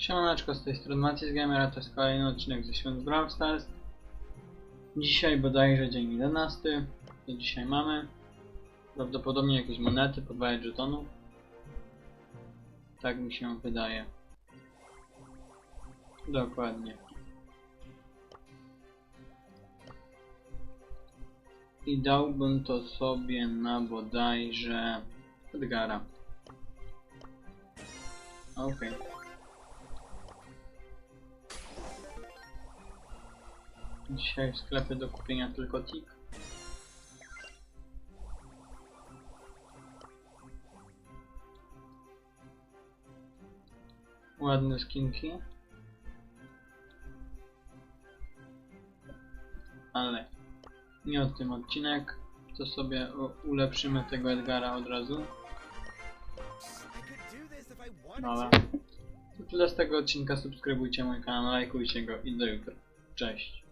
Siemaneczko, z tej strony Maciej Gamer, to jest kolejny odcinek ze Świąt Brawl Stars. Dzisiaj bodajże dzień 11, to dzisiaj mamy. Prawdopodobnie jakieś monety, podwajać żetonów. Tak mi się wydaje. Dokładnie. I dałbym to sobie na bodajże Edgara. Okej. Dzisiaj w do kupienia tylko tik. Ładne skinki. Ale nie o tym odcinek. To sobie ulepszymy tego Edgara od razu. Dobra. To tyle z tego odcinka. Subskrybujcie mój kanał, lajkujcie go i do jutra. Cześć.